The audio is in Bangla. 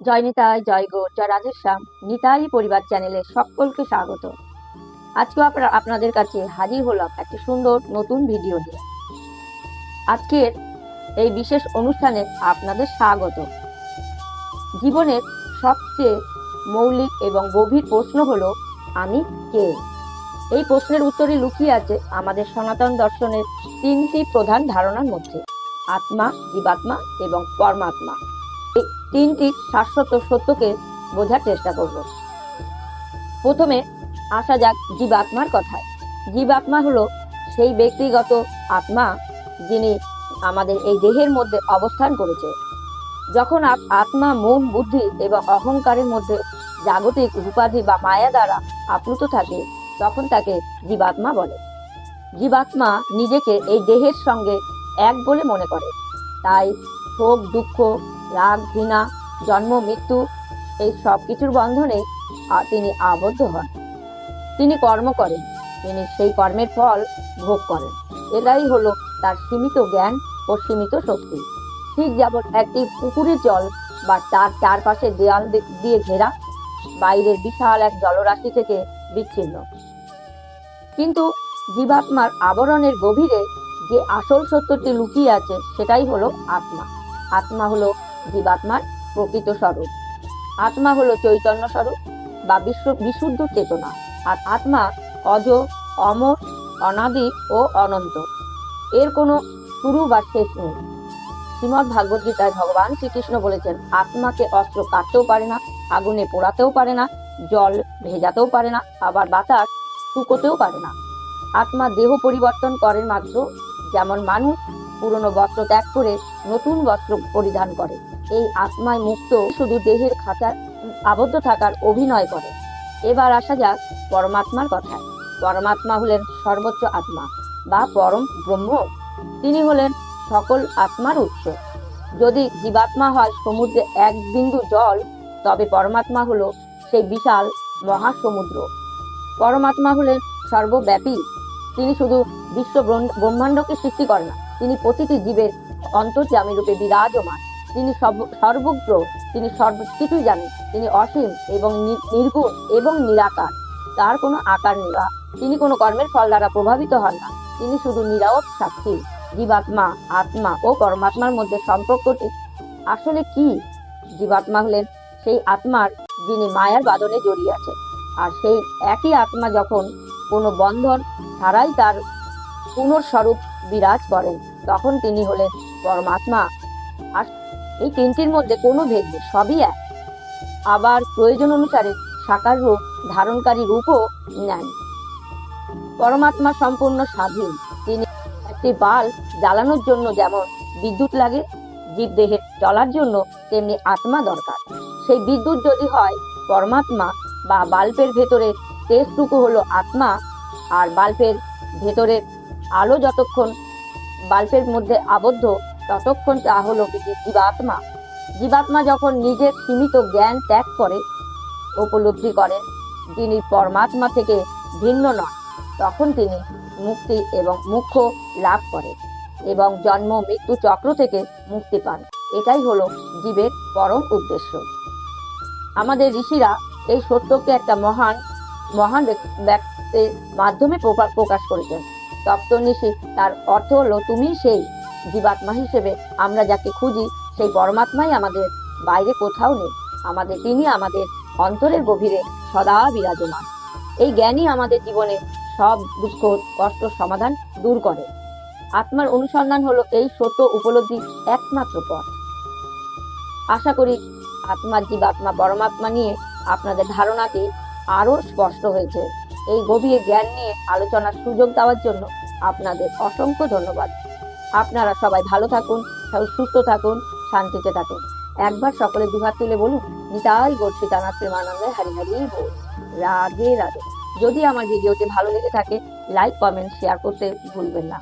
জয় নিতাই, জয় গৌর জয় রাধেশ্যাম নিতাই পরিবার চ্যানেলে সকলকে স্বাগত। আজকে আপনারা আপনাদের কাছে হাজির হলাম একটি সুন্দর নতুন ভিডিও নিয়ে। আজকের এই বিশেষ অনুষ্ঠানে আপনাদের স্বাগত। জীবনের সবচেয়ে মৌলিক এবং গভীর প্রশ্ন হল, আমি কে? এই প্রশ্নের উত্তরে লুকিয়ে আছে আমাদের সনাতন দর্শনের তিনটি প্রধান ধারণার মধ্যে, আত্মা, জীবাত্মা এবং পরমাত্মা। তিনটি শাশ্বত সত্যকে বোঝার চেষ্টা করব। প্রথমে আসা যাক জীবাত্মার কথায়। জীবাত্মা হলো সেই ব্যক্তিগত আত্মা যিনি আমাদের এই দেহের মধ্যে অবস্থান করেছে। যখন আত্মা মন, বুদ্ধি এবং অহংকারের মধ্যে জাগতিক উপাধি বা মায়া দ্বারা আপ্লুত থাকে, তখন তাকে জীবাত্মা বলে। জীবাত্মা নিজেকে এই দেহের সঙ্গে এক বলে মনে করে। তাই শোক, দুঃখ, রাগ, ঘৃণা, জন্ম, মৃত্যু এই সব কিছুর বন্ধনে তিনি আবদ্ধ হন। তিনি কর্ম করেন। তিনি সেই কর্মের ফল ভোগ করেন। এটাই হলো তার সীমিত জ্ঞান ও সীমিত শক্তি। ঠিক যেমন একটি পুকুরের জল বা তার চারপাশে দেয়াল দিয়ে ঘেরা বাইরের বিশাল এক জলরাশি থেকে বিচ্ছিন্ন। কিন্তু জীবাত্মার আবরণের গভীরে যে আসল সত্যটি লুকিয়ে আছে সেটাই হলো আত্মা। আত্মা হলো জীবাত্মার প্রকৃত স্বরূপ। আত্মা হলো চৈতন্য স্বরূপ বা বিশ্ব, বিশুদ্ধ চেতনা। আর আত্মা অজ অমর অনাদি ও অনন্ত। এর কোনো শুরু বা শেষ নেই। শ্রীমৎ ভাগবত গীতায় ভগবান শ্রীকৃষ্ণ বলেছেন, আত্মাকে অস্ত্র কাটতেও পারে না, আগুনে পোড়াতেও পারে না, জল ভেজাতেও পারে না, আবার বাতাস শুকোতেও পারে না। আত্মা দেহ পরিবর্তন করেন মাত্র যেমন মানুষ পুরনো বস্ত্র ত্যাগ করে নতুন বস্ত্র পরিধান করে। এই আত্মায় মুক্ত শুধু দেহের খাঁচার আবদ্ধ থাকার অভিনয় করে। এবার আসা যাক পরমাত্মার কথায়। পরমাত্মা হলেন সর্বোচ্চ আত্মা বা পরম ব্রহ্ম। তিনি হলেন সকল আত্মার উৎস। যদি জীবাত্মা হয় সমুদ্রে এক বিন্দু জল, তবে পরমাত্মা হলো সেই বিশাল মহাসমুদ্র। পরমাত্মা হলেন সর্বব্যাপী। তিনি শুধু বিশ্ব ব্রহ্মাণ্ডকে সৃষ্টি করেন না তিনি প্রতিটি জীবের অন্তর্যামী রূপে বিরাজমান। তিনি সর্ব- সর্বজ্ঞ তিনি সর্ব কিছুই জানেন তিনি অসীম এবং নির্গুণ এবং নিরাকার। তার কোনো আকার নেই। তিনি কোনো কর্মের ফল দ্বারা প্রভাবিত হন না। তিনি শুধু নিরাপদ সাক্ষী, জীবাত্মা, আত্মা ও পরমাত্মার মধ্যে সম্পর্কটি। আসলে কি জীবাত্মা হলেন? সেই আত্মার যিনি মায়ার বাদনে জড়িয়ে আছে আর সেই একই আত্মা যখন কোনো বন্ধন ছাড়াই তার পুনর্স্বরূপ বিরাজ করেন তখন তিনি হলেন পরমাত্মা। আর এই তিনটির মধ্যে কোনো ভেদ নেই, সবই এক। আবার প্রয়োজন অনুসারে সাকার রূপ, ধারণকারী রূপও নেন। পরমাত্মা সম্পূর্ণ স্বাধীন। তিনি একটি বাল্ব জ্বালানোর জন্য যেমন বিদ্যুৎ লাগে জীবদেহের চলার জন্য তেমনি আত্মা দরকার। সেই বিদ্যুৎ যদি হয়, পরমাত্মা বা বাল্বের ভেতরে তেজটুকু হলো আত্মা, আর বাল্বের ভেতরে আলো যতক্ষণ বাল্বের মধ্যে আবদ্ধ, ততক্ষণ তা হলো জীবাত্মা। জীবাত্মা যখন নিজের সীমিত জ্ঞান ত্যাগ করে, উপলব্ধি করেন যিনি পরমাত্মা থেকে ভিন্ন নন, তখন তিনি মুক্তি এবং মুখ্য লাভ করে এবং জন্ম, মৃত্যু চক্র থেকে মুক্তি পান। এটাই হলো জীবের পরম উদ্দেশ্য। আমাদের ঋষিরা এই সত্যকে একটা মহান মহান ব্যক- ব্যক্তির মাধ্যমে প্রকা- প্রকাশ করেছেন। তপ্তনিশি তার অর্থ হলো তুমি সেই জীবাত্মা হিসেবে। আমরা যাকে খুঁজি, সেই পরমাত্মাই আমাদের বাইরে কোথাও নেই। আমাদের তিনি আমাদের অন্তরের গভীরে সদা বিরাজমান। এই জ্ঞানই আমাদের জীবনে সব দুঃখ কষ্ট, সমাধান দূর করে। আত্মার অনুসন্ধান হলো এই সত্য উপলব্ধি একমাত্র পথ। আশা করি আত্মার জীবাত্মা পরমাত্মা নিয়ে আপনাদের ধারণাটি আরও স্পষ্ট হয়েছে। এই গভীর জ্ঞান নিয়ে আলোচনার সুযোগ দেওয়ার জন্য আপনাদের অসংখ্য ধন্যবাদ। আপনারা সবাই ভালো থাকুন সুস্থ থাকুন, শান্তিতে থাকুন। একবার সকলে দুহাত তুলে বলুন, নিতাই গর্ষি জানা প্রেমানন্দে হারি হারি বল। রাধে রাধে। যদি আমার ভিডিওটি ভালো লেগে থাকে লাইক কমেন্ট শেয়ার করতে ভুলবেন না।